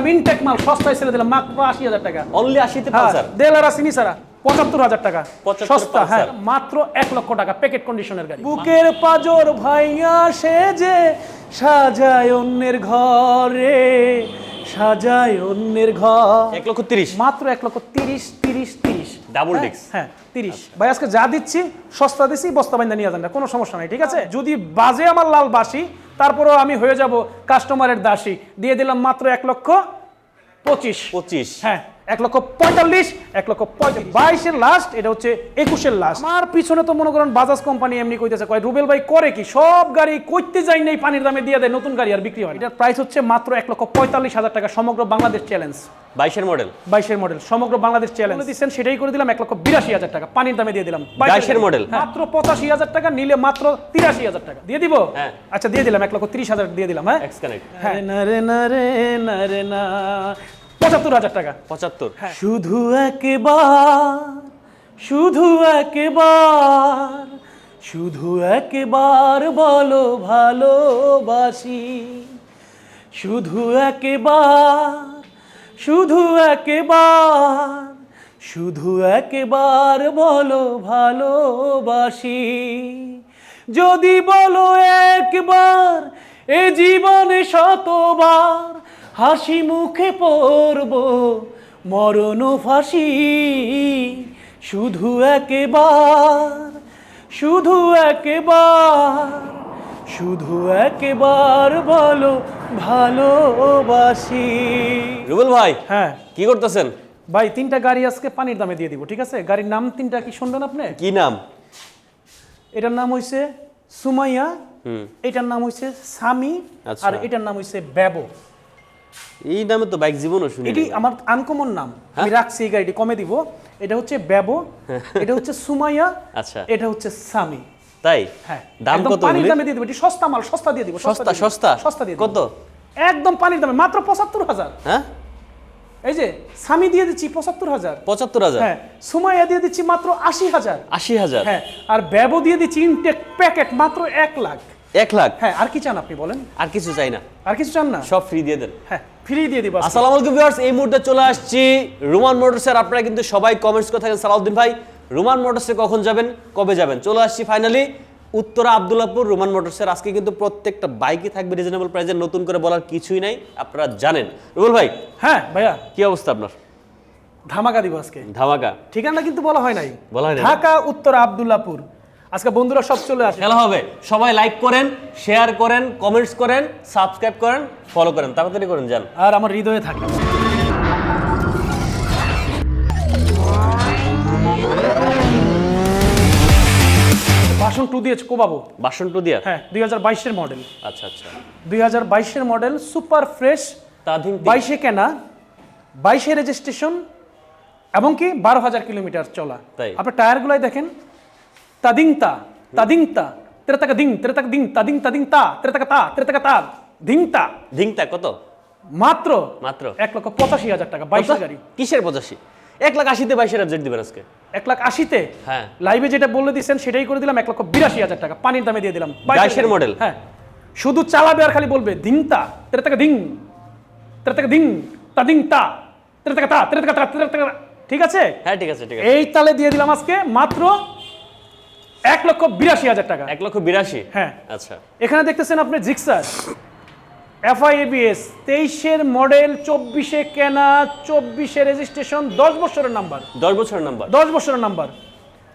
দিলাম ইনটেক মাল সস্তায় ছেড়ে দিলাম মাত্র আশি হাজার টাকা। অনলি আশিতে পালসার আসিনি সারা পঁচাত্তর হাজার টাকা। সস্তা হ্যাঁ মাত্র এক লক্ষ টাকা প্যাকেট কন্ডিশনের গাড়ি। বুকের পাজর ভাইয়া সে যে সাজায় অন্যের ঘরে সাজায় অন্যের ঘর। এক লক্ষ তিরিশ। মাত্র এক লক্ষ তিরিশ তিরিশ তিরিশ। Double হ্যাঁ, হ্যাঁ তিরিশ। ভাই আজকে যা দিচ্ছি সস্তা দিচ্ছি বস্তা বাইন্দা নিয়ে যান না, কোনো সমস্যা নাই ঠিক আছে? যদি বাজে আমার লাল বাসি তারপরেও আমি হয়ে যাব কাস্টমারের দাসী। দিয়ে দিলাম মাত্র এক লক্ষ পঁচিশ। পঁচিশ। হ্যাঁ। এক লক্ষ পঁয়তাল্লিশ এক লক্ষ পঁয়তাল্লিশ। বাইশের লাস্ট এটা হচ্ছে একুশের লাস্ট আমার পিছনে তো মনে করেন বাজাজ কোম্পানি এমনি কইতেছে কয় রুবেল ভাই করে কি? সব গাড়ি কইতে যাই নাই পানির দামে দিয়ে দেয় নতুন গাড়ি আর বিক্রি হয় এটার প্রাইস হচ্ছে মাত্র এক লক্ষ পঁয়তাল্লিশ হাজার টাকা সমগ্র বাংলাদেশ চ্যালেঞ্জ বাইশের মডেল বাইশের মডেল সমগ্র বাংলাদেশ চ্যালেঞ্জ দিচ্ছেন সেটাই করে দিলাম এক লক্ষ বিরাশি হাজার টাকা পানির দামে দিয়ে দিলাম। 22 এর model। মাত্র পঁচাশি হাজার টাকা নিলে মাত্র তিরাশি হাজার টাকা। দিয়ে দিব? হ্যাঁ। আচ্ছা দিয়ে দিলাম এক লক্ষ তিরিশ হাজার দিয়ে দিলাম হ্যাঁ। এক্স হ্যাঁ। না রে না রে না রে না। পঁচাত্তর হাজার টাকা। পঁচাত্তর? শুধু একবার শুধু একবার শুধু একবার বলো ভালোবাসি। শুধু একবার শুধু একবার শুধু একবার বলো ভালোবাসি। যদি বলো একবার এ জীবনে শতবার হাসি মুখে পড়ব মরণ ফাঁসি। শুধু একবার শুধু একবার শুধু একবার বলো ভালোবাসি। রুবেল ভাই হ্যাঁ। কি করতেছেন? ভাই তিনটা গাড়ি আজকে পানির দামে দিয়ে দিব ঠিক আছে? গাড়ির নাম তিনটা কি শুনবেন আপনি? কি নাম? এটার নাম হইছে সুমাইয়া হুম। এটার নাম হইছে সামি আচ্ছা। আর এটার নাম হইছে ব্যবো। এই নামে তো বাইক জীবনও শুনি এটি আমার আনকমন নাম। আমি রাখছি এই গাড়িটি কমে দিব। এটা হচ্ছে ব্যবো এটা হচ্ছে সুমাইয়া আচ্ছা। এটা হচ্ছে সামি। তাই? হ্যাঁ। দাম কত পানির দামে দিয়ে দিব এটি সস্তা মাল সস্তা দিয়ে দিব সস্তা সস্তা সস্তা? দিয়ে কত? একদম পানির দামে মাত্র পঁচাত্তর হাজার। হ্যাঁ? এই যে সামি দিয়ে দিচ্ছি পঁচাত্তর হাজার। পঁচাত্তর হাজার? হ্যাঁ সুমাইয়া দিয়ে দিচ্ছি মাত্র আশি হাজার। আশি হাজার? হ্যাঁ আর ব্যবো দিয়ে দিচ্ছি ইনটেক প্যাকেট মাত্র এক লাখ। এক লাখ? হ্যাঁ আর কি চান আপনি বলেন? আর কিছু চাই না। আর কিছু চান না? সব ফ্রি দিয়ে দেন। হ্যাঁ। ফ্রি দিয়ে দিব আসসালামু আলাইকুম ভিউয়ার্স এই মুহূর্তে চলে আসছি রোমান মোটরসের আপনারা কিন্তু সবাই কমেন্টস করে থাকেন সালাউদ্দিন ভাই রোমান মোটরসে কখন যাবেন কবে যাবেন? চলে আসছি ফাইনালি উত্তরা আবদুল্লাপুর রোমান মোটরসের আজকে কিন্তু প্রত্যেকটা বাইকই থাকবে রিজনেবল প্রাইসে নতুন করে বলার কিছুই নাই আপনারা জানেন। রুবেল ভাই হ্যাঁ ভাইয়া। কি অবস্থা আপনার? ধামাকা দিব আজকে। ধামাকা। ঠিকানা কিন্তু বলা হয় নাই। বলা হয় ঢাকা উত্তর আবদুল্লাপুর। আজকে বন্ধুরা সব চলে আসে। খেলা হবে। সবাই লাইক করেন শেয়ার করেন কমেন্টস করেন সাবস্ক্রাইব করেন ফলো করেন। তাড়াতাড়ি করেন যান। আর আমার হৃদয়ে থাকে। বাসন টু দিয়েছে কোবাবো বাসন টু দিয়ে? হ্যাঁ দুই হাজার বাইশের মডেল আচ্ছা আচ্ছা। দুই হাজার বাইশের মডেল সুপার ফ্রেশ তাধিন বাইশে কেনা বাইশে রেজিস্ট্রেশন এবং কি বারো হাজার কিলোমিটার চলা। তাই। আপনার টায়ারগুলাই দেখেন তাদিংতা তাদিংতা তেরে তাকা দিং তেরে তাকা দিং তাদিং তাদিং তা তেরে তাকা তা তেরে তাকা তা দিংতা ধিংটা কত? মাত্র? মাত্র। এক লক্ষ পঁচাশি হাজার টাকা বাইশের গাড়ি কিসের পঁচাশি? এক লাখ আশিতে বাইশের হাজার দিবেন আজকে। এক লাখ আশিতে? হ্যাঁ। লাইভে যেটা বলে দিচ্ছেন সেটাই করে দিলাম এক লক্ষ বিরাশি হাজার টাকা পানির দামে দিয়ে দিলাম বাইশের model? হ্যাঁ। শুধু চালাবে আর খালি বলবে দিংতা তেরে তাকা দিং দিং তা দিং তা তা তা। ঠিক আছে? হ্যাঁ ঠিক আছে ঠিক আছে। এই তালে দিয়ে দিলাম আজকে মাত্র এক লক্ষ বিরাশি হাজার টাকা। এক লক্ষ বিরাশি? হ্যাঁ। আচ্ছা। এখানে দেখতেছেন আপনি জিক্সার। এফআইএবিএস তেইশের মডেল চব্বিশে কেনা চব্বিশে রেজিস্ট্রেশন দশ বছরের নাম্বার দশ বছরের নাম্বার দশ বছরের নাম্বার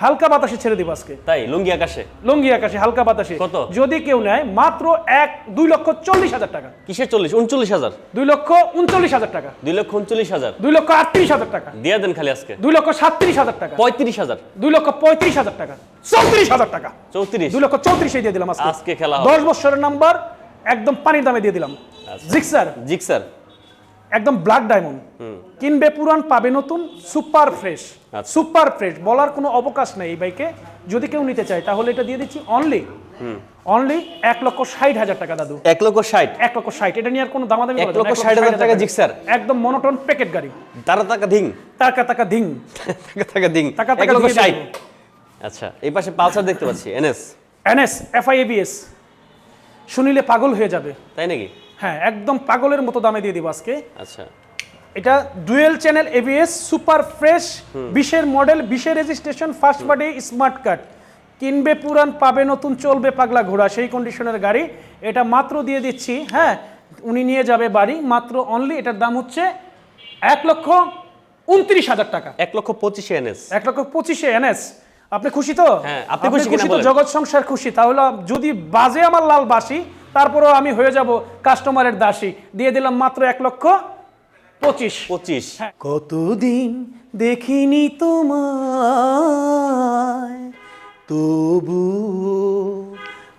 হালকা বাতাসে ছেড়ে দিব আজকে। তাই? লুঙ্গি আকাশে? লুঙ্গি আকাশে হালকা বাতাসে। কত? যদি কেউ নেয় মাত্র এক দুই লক্ষ চল্লিশ হাজার টাকা। কিসের চল্লিশ? উনচল্লিশ হাজার। দুই লক্ষ উনচল্লিশ হাজার টাকা। দুই লক্ষ উনচল্লিশ হাজার। দুই লক্ষ আটত্রিশ হাজার টাকা। দিয়ে দেন খালি আজকে। দুই লক্ষ সাতত্রিশ হাজার টাকা। পঁয়ত্রিশ হাজার। দুই লক্ষ পঁয়ত্রিশ হাজার টাকা। চৌত্রিশ হাজার টাকা। চৌত্রিশ। দুই লক্ষ চৌত্রিশে দিয়ে দিলাম আজকে। আজকে খেলা দশ বছরের নাম্বার একদম পানির দামে দিয়ে দিলাম। আচ্ছা। জিক্সার। জিক্সার। একদম ব্ল্যাক ডায়মন্ড। কিনবে পুরান পাবে নতুন সুপার ফ্রেশ। আচ্ছা। সুপার ফ্রেশ বলার কোনো অবকাশ নেই এই বাইকে। যদি কেউ নিতে চায় তাহলে এটা দিয়ে দিচ্ছি অনলি অনলি এক লক্ষ ষাট হাজার টাকা দাদু। এক লক্ষ ষাট? এক লক্ষ ষাট এটা নিয়ে আর কোনো দামাদামি এক লক্ষ ষাট হাজার টাকা জিক্সার। একদম মনোটন প্যাকেট গাড়ি। তারা টাকা ধিং। টাকা টাকা দিং টাকা টাকা দিং টাকা টাকা লক্ষ ষাট। আচ্ছা এই পাশে পালসার দেখতে পাচ্ছি এনএস। এনএস এফআইএবিএস শুনিলে পাগল হয়ে যাবে। তাই নাকি? হ্যাঁ একদম পাগলের মতো দামে দিয়ে দিব আজকে। আচ্ছা। এটা dual channel ABS super fresh বিশের মডেল বিশের registration first buddy smart card. কিনবে পুরান পাবে নতুন চলবে পাগলা ঘোড়া সেই কন্ডিশনের গাড়ি। এটা মাত্র দিয়ে দিচ্ছি হ্যাঁ উনি নিয়ে যাবে বাড়ি মাত্র অনলি এটার দাম হচ্ছে এক লক্ষ উনত্রিশ হাজার টাকা। এক লক্ষ পঁচিশে এনএস এক লক্ষ পঁচিশে এনএস আপনি খুশি তো? হ্যাঁ, আপনি খুশি কিনা তো? জগৎ সংসার খুশি। তাহলে যদি বাজে আমার লাল বাসি তারপরেও আমি হয়ে যাব কাস্টমারের দাসী। দিয়ে দিলাম মাত্র এক লক্ষ পঁচিশ। পঁচিশ। হ্যাঁ। কতদিন দেখিনি তোমায়? তবু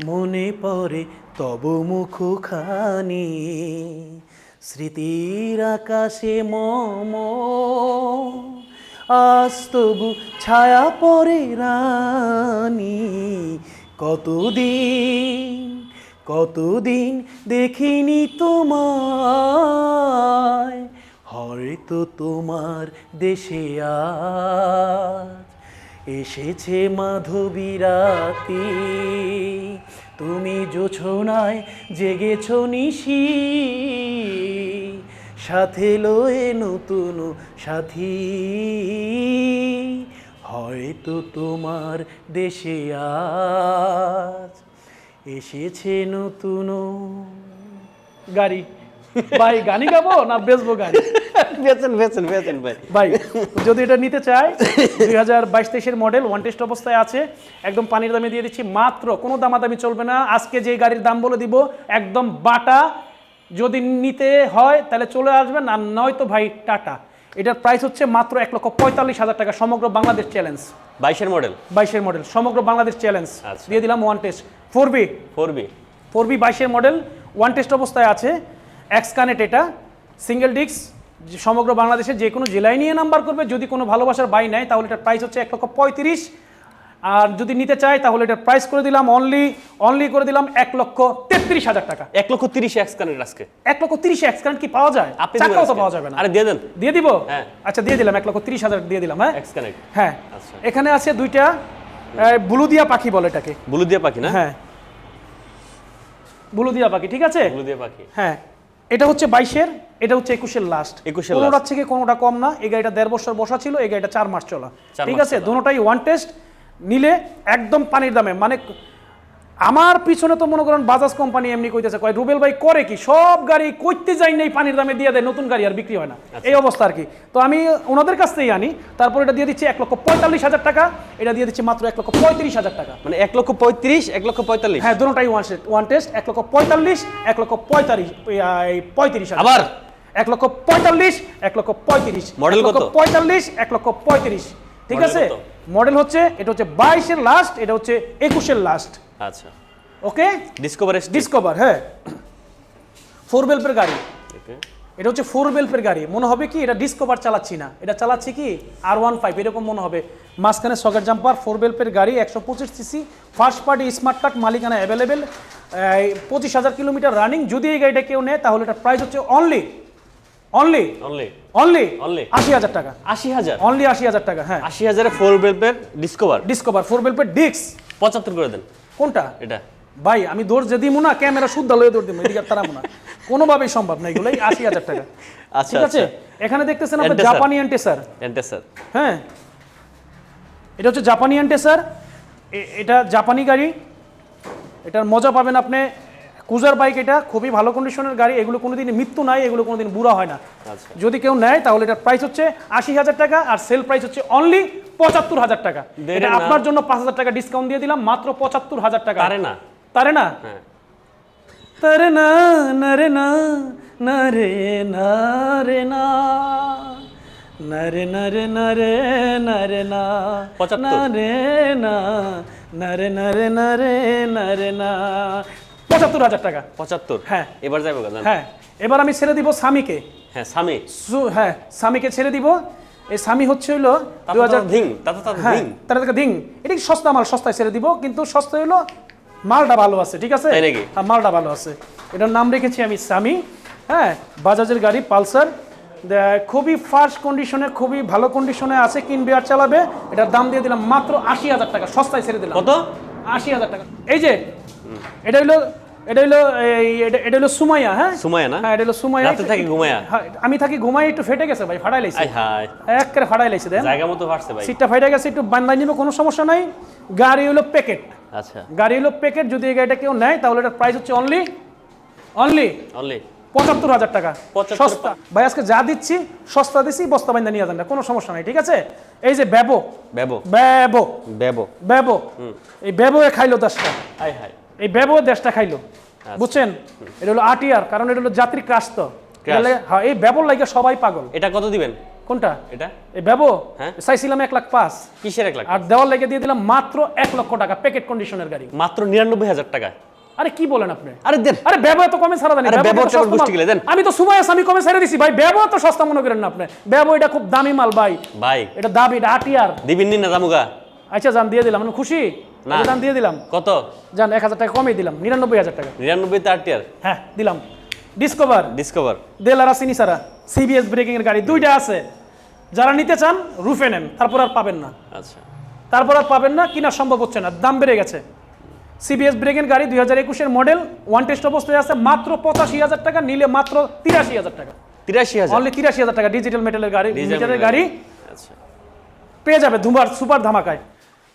মনে পড়ে তব মুখখানি। স্মৃতির আকাশে মম আজ তবু ছায়া পরে রানী। কতদিন কতদিন দেখিনি তোমায়, হয়তো তোমার দেশে আজ এসেছে মাধবী রাতি। তুমি জোছনায় জেগেছ নিশি। সাথে লয়ে নতুন সাথী। হয়তো তোমার দেশে আজ এসেছে নতুন গাড়ি। ভাই গানি গাবো না বেচবো গাড়ি? বেচেন বেচেন বেচেন ভাই। ভাই যদি এটা নিতে চায় দুই হাজার বাইশ তেইশের মডেল ওয়ান টেস্ট অবস্থায় আছে। একদম পানির দামে দিয়ে দিচ্ছি মাত্র কোনো দামাদামি চলবে না। আজকে যে গাড়ির দাম বলে দিব একদম বাটা। যদি নিতে হয় তাহলে চলে আসবেন। আর নয়তো ভাই টাটা। এটার প্রাইস হচ্ছে মাত্র এক লক্ষ পঁয়তাল্লিশ হাজার টাকা সমগ্র বাংলাদেশ চ্যালেঞ্জ বাইশের মডেল বাইশের মডেল সমগ্র বাংলাদেশ চ্যালেঞ্জ। দিয়ে দিলাম one test four B four B four B বাইশের মডেল ওয়ান টেস্ট অবস্থায় আছে। এক্স কানেক্ট এটা। সিঙ্গেল ডিস্ক সমগ্র বাংলাদেশের যে কোনো জেলায় নিয়ে নাম্বার করবে। যদি কোনো ভালোবাসার বাই নেয় তাহলে এটার প্রাইস হচ্ছে এক লক্ষ পঁয়ত্রিশ। আর যদি নিতে চায় তাহলে এটার প্রাইস করে দিলাম অনলি অনলি করে দিলাম এক লক্ষ তেত্রিশ হাজার টাকা। এক লক্ষ তিরিশ এক্স কানেক্ট আজকে। এক লক্ষ তিরিশে এক্স কানেক্ট কি পাওয়া যায়? আপনি চাকাও তো পাওয়া যাবে না। আরে দিয়ে দেন। দিয়ে দিব? হ্যাঁ। আচ্ছা দিয়ে দিলাম এক লক্ষ তিরিশ হাজার দিয়ে দিলাম হ্যাঁ? এক্স কানেক্ট হ্যাঁ। আচ্ছা। এখানে আছে দুইটা বুলুদিয়া পাখি বলে এটাকে। ব্লু দিয়ে পাখি না? হ্যাঁ। বুলুদিয়া পাখি ঠিক আছে? ব্লু দিয়ে পাখি। হ্যাঁ। এটা হচ্ছে বাইশের এটা হচ্ছে একুশের লাস্ট 21 এর কোনোটার থেকে কোনোটা কম না। এই গাড়িটা দেড় বছর বসা ছিল এই গাড়িটা চার মাস চলা। ঠিক আছে। দুটোটাই ওয়ান টেস্ট নিলে একদম পানির দামে মানে আমার পিছনে তো মনে করেন বাজাজ কোম্পানি এমনি কইতেছে কয় রুবেল ভাই করে কি সব গাড়ি কইতে যাই নেই পানির দামে দিয়ে দেয় নতুন গাড়ি আর বিক্রি হয় না আচ্ছা। এই অবস্থা আর কি তো আমি ওনাদের কাছ থেকেই আনি তারপর এটা দিয়ে দিচ্ছি এক লক্ষ পঁয়তাল্লিশ হাজার টাকা এটা দিয়ে দিচ্ছি মাত্র এক লক্ষ পঁয়ত্রিশ হাজার টাকা মানে এক লক্ষ পঁয়ত্রিশ এক লক্ষ পঁয়তাল্লিশ হ্যাঁ দুটোটাই ওয়ান ওয়ান টেস্ট এক লক্ষ পঁয়তাল্লিশ এক লক্ষ পঁয়তাল্লিশ পঁয়ত্রিশ আবার? এক লক্ষ পঁয়তাল্লিশ এক লক্ষ পঁয়ত্রিশ মডেল কত? পঁয়তাল্লিশ এক লক্ষ পঁয়ত্রিশ ঠিক আছে? মডেল হচ্ছে এটা হচ্ছে বাইশের লাস্ট এটা হচ্ছে একুশের লাস্ট আচ্ছা। ওকে ডিসকভার ডিসকভার হ্যাঁ। ফোর বেল্পের গাড়ি। এটা হচ্ছে ফোর বেল্পের গাড়ি। মনে হবে কি এটা ডিসকভার চালাচ্ছি না। এটা চালাচ্ছি কি? আর ওয়ান ফাইভ এরকম মনে হবে। মাঝখানে সকেট জাম্পার ফোর বেল্পের গাড়ি একশো পঁচিশ CC first party smart card মালিকানা অ্যাভেলেবেল পঁচিশ হাজার কিলোমিটার রানিং যদি এই গাড়িটা কেউ নেয় তাহলে এটা প্রাইস হচ্ছে only only only only Only? আশি হাজার টাকা। আশি হাজার? অনলি আশি হাজার টাকা হ্যাঁ। আশি হাজারে ফোর বেল্পের ডিসকভার ডিসকভার ফোর বেল্পের ডিক্স পঁচাত্তর করে দেন। কোনটা? এটা। ভাই আমি দৌড় যে দিব না ক্যামেরা শুদ্ধ লয়ে দৌড় দিব এদিকে তারাবো না। কোনোভাবেই সম্ভব না এগুলোই আশি হাজার টাকা। আচ্ছা ঠিক আছে? আচ্ছা। এখানে দেখতেছেন আপনার। জাপানি অ্যান্টেসার এন্টেসার হ্যাঁ। এটা হচ্ছে জাপানি অ্যান্টেসার এটা জাপানি গাড়ি। এটার মজা পাবেন আপনি কুজার বাইক এটা খুবই ভালো কন্ডিশনের গাড়ি এগুলো কোনোদিন মৃত্যু নাই এগুলো কোনোদিন বুড়া হয় না। আচ্ছা। যদি কেউ নেয় তাহলে এটার প্রাইস হচ্ছে আশি হাজার টাকা আর সেল প্রাইস হচ্ছে অনলি পঁচাত্তর হাজার টাকা। এটা আপনার জন্য পাঁচ হাজার টাকা ডিসকাউন্ট দিয়ে দিলাম মাত্র পঁচাত্তর হাজার টাকা। পারে না। তারে না? হ্যাঁ। তারে না নরে না নরে না রে না নরে নরে নরে নরে না পঁচাত্তর। নরে না নরে নরে নরে নরে না পঁচাত্তর হাজার টাকা। পঁচাত্তর? হ্যাঁ। এবার যাবে হ্যাঁ। এবার আমি ছেড়ে দিব স্বামীকে। হ্যাঁ স্বামী। হ্যাঁ স্বামীকে ছেড়ে দিব। এই স্বামী হচ্ছে হইল দু হাজার ধিং তাতা তাতা হ্যাঁ ধিং। তারা থেকে দিন এটা সস্তা মাল? সস্তায় ছেড়ে দিব কিন্তু সস্তা হইল মালটা ভালো আছে ঠিক আছে? হ্যাঁ মালটা ভালো আছে। এটার নাম রেখেছি আমি স্বামী। হ্যাঁ বাজাজের গাড়ি পালসার। খুবই ফার্স্ট কন্ডিশনে খুবই ভালো কন্ডিশনে আছে কিনবে আর চালাবে। এটার দাম দিয়ে দিলাম মাত্র আশি হাজার টাকা সস্তায় ছেড়ে দিলাম। কত? আশি হাজার টাকা। এই যে এটা হইল এটা হলো এই এটা- হলো সুমাইয়া হ্যাঁ? সুমাইয়া না? হ্যাঁ এটা হলো সুমাইয়া। রাতে থাকি ঘুমাইয়া? হ্যাঁ, আমি থাকি ঘুমাই একটু ফেটে গেছে ভাই ফাটাই লাইছে। হাই একেবারে ফাটাই লাইছে দেন জায়গা মতো পারছে ভাই। সিটটা ফাইটা গেছে একটু বান্ধাই নিবে কোনো সমস্যা নাই। গাড়ি হলো প্যাকেট। আচ্ছা। গাড়ি হলো প্যাকেট যদি এই গাড়িটা কেউ নেয় তাহলে এটার প্রাইস হচ্ছে অনলি অনলি অনলি পঁচাত্তর হাজার টাকা। সস্তা। ভাই আজকে যা দিচ্ছি সস্তা দিচ্ছি বস্তা বাইন্দা নিয়ে যান না কোনো সমস্যা নাই ঠিক আছে? এই যে ব্যাবো। বেবো ব্যাবো। বেবো ব্যাবো। এই ব্যাবো খাইলো দশটা। আই হাই এই ব্যাবো দেশটা খাইলো। আচ্ছা। বুঝছেন? এটা হলো আটিয়ার কারণ এটা হলো যাত্রী ক্রাশ তো লাগে- হ্যাঁ এই ব্যাবোর লাগে সবাই পাগল। এটা কত দিবেন? কোনটা? এটা? এই ব্যাবো হ্যাঁ। চাইছিলাম এক লাখ পাঁচ। কিসের এক লাখ আর দেওয়ার লেগে দিয়ে দিলাম মাত্র এক লক্ষ টাকা প্যাকেট কন্ডিশনের গাড়ি। মাত্র নিরানব্বই হাজার টাকা। আরে কি বলেন আপনি? আরে দেন। আরে ব্যবহার তো কমে ছাড়া দেন দেন। আমি তো সময় আছে আমি কমে ছেড়ে দিছি। ভাই ব্যবহার তো সস্তা মনে করেন না আপনি। ব্যবহার এটা খুব দামি মাল ভাই। ভাই। এটা দাবি এটা আটিয়ার দিবেন নি না জামুগা। আচ্ছা জান দিয়ে দিলাম আমি খুশি? আচ্ছা, দিয়ে দিলাম। কত? জান এক হাজার টাকা কমে দিলাম নিরানব্বই হাজার টাকা। নিরানব্বই তার টিয়ার হ্যাঁ দিলাম। ডিসকভার ডিসকভার দেলারা সিনিসারা সিবিএস ব্রেকিং এর গাড়ি দুইটা আছে। যারা নিতে চান রুফে নেন তারপর আর পাবেন না। আচ্ছা। তারপর আর পাবেন না কিনা সম্ভব হচ্ছে না দাম বেড়ে গেছে। সিবিএস ব্রেকের গাড়ি দুই হাজার একুশের মডেল ওয়ান টেস্ট অবস্থায় আছে মাত্র পঁচাশি হাজার টাকা নিলে মাত্র তিরাশি হাজার টাকা। তিরাশি হাজার? অনলি তিরাশি হাজার টাকা ডিজিটাল মেটালের গাড়ি ডিজিটালের গাড়ি। আচ্ছা। পেয়ে যাবে ধুমার সুপার ধামাকায়।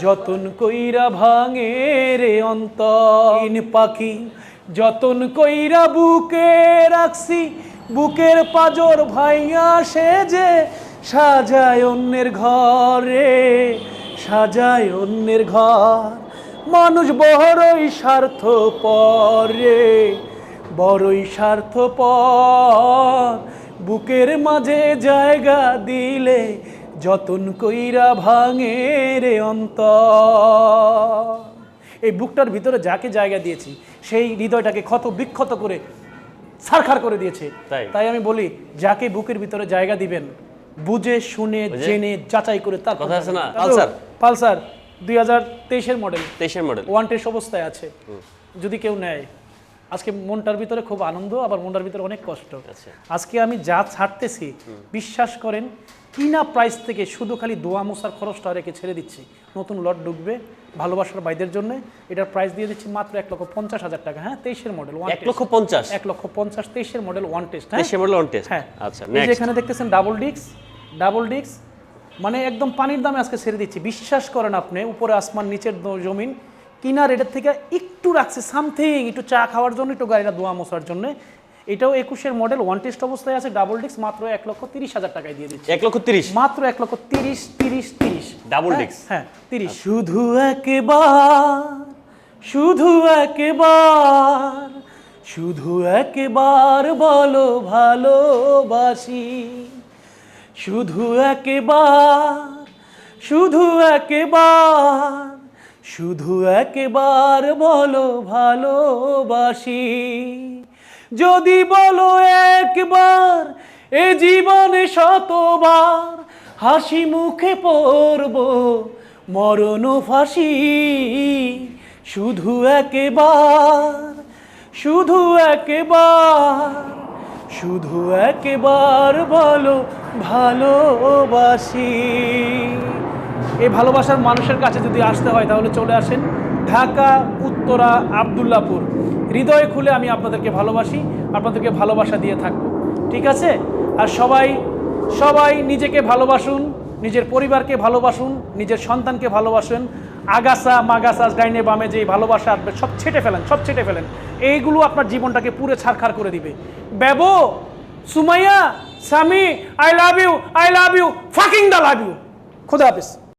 যতন কইরা ভাঙে রে অন্তন পাখি যতন কইরা বুকে রাখছি, বুকের পাজর ভাইয়া সে যে সাজায় অন্যের ঘরে সাজায় অন্যের ঘর। মানুষ বড়ই স্বার্থ পরে বড়ই স্বার্থ পর বুকের মাঝে জায়গা দিলে যতন কইরা ভাঙে রে অন্ত এই বুকটার ভিতরে যাকে জায়গা দিয়েছি সেই হৃদয়টাকে ক্ষত বিক্ষত করে ছারখার করে দিয়েছে তাই? আমি বলি যাকে বুকের ভিতরে জায়গা দিবেন বুঝে শুনে? জেনে যাচাই করে তার কথা আছে না? পালসার? পালসার দুই হাজার তেইশের মডেল তেইশের মডেল ওয়ান টেস্ট অবস্থায় আছে যদি কেউ নেয় আজকে মনটার ভিতরে খুব আনন্দ আবার মনটার ভিতরে অনেক কষ্ট। আচ্ছা। আজকে আমি যা ছাড়তেছি বিশ্বাস করেন কিনা প্রাইস থেকে শুধু খালি দোয়া মোসার খরচটা রেখে ছেড়ে দিচ্ছি। নতুন লট ঢুকবে ভালোবাসার বাইদের জন্য। এটার প্রাইস দিয়ে দিচ্ছি মাত্র এক লক্ষ পঞ্চাশ হাজার টাকা। হ্যাঁ তেইশের মডেল এক লক্ষ পঞ্চাশ? এক লক্ষ পঞ্চাশ তেইশের মডেল ওয়ান টেস্ট হ্যাঁ? মডেল টেস্ট হ্যাঁ। আচ্ছা এখানে দেখতেছেন ডাবল ডিক্স ডাবল ডিক্স মানে একদম পানির দামে আজকে ছেড়ে দিচ্ছি। বিশ্বাস করেন আপনি উপরে আসমান নিচের জমিন কিনা রেটের থেকে একটু রাখছে সামথিং একটু চা খাওয়ার জন্য একটু গাড়িটা দোয়া মশার জন্য। এটাও একুশের মডেল ওয়ান টেস্ট অবস্থায় আছে ডাবল ডিক্স মাত্র এক লক্ষ তিরিশ হাজার টাকায় দিয়ে দিচ্ছে। এক লক্ষ তিরিশ? মাত্র এক লক্ষ তিরিশ তিরিশ তিরিশ। ডাবল হ্যাঁ, disc? হ্যাঁ তিরিশ। শুধু একবার শুধু একবার শুধু একবার বলো ভালোবাসি। শুধু একবার শুধু একবার শুধু একবার বলো ভালোবাসি। যদি বলো একবার, এ জীবনে শতবার হাসি মুখে পড়ব, মরণ ফাঁসি। শুধু একবার শুধু একবার শুধু একবার বলো ভালোবাসি। এই ভালোবাসার মানুষের কাছে যদি আসতে হয়, তাহলে চলে আসেন ঢাকা, উত্তরা, আবদুল্লাপুর। হৃদয় খুলে আমি আপনাদেরকে ভালোবাসি, আপনাদেরকে ভালোবাসা দিয়ে থাকব। ঠিক আছে? আর সবাই সবাই নিজেকে ভালোবাসুন, নিজের পরিবারকে ভালোবাসুন, নিজের সন্তানকে ভালোবাসুন। আগাছা, মাগাছা, ডাইনে বামে যে ভালোবাসা আসবে, সব ছেটে ফেলেন, সব ছেটে ফেলেন। এইগুলো আপনার জীবনটাকে পুরে ছারখার করে দিবে। বেবো সুমাইয়া স্বামী I love you, I love you, fucking the love you. খুদা হাফিজ।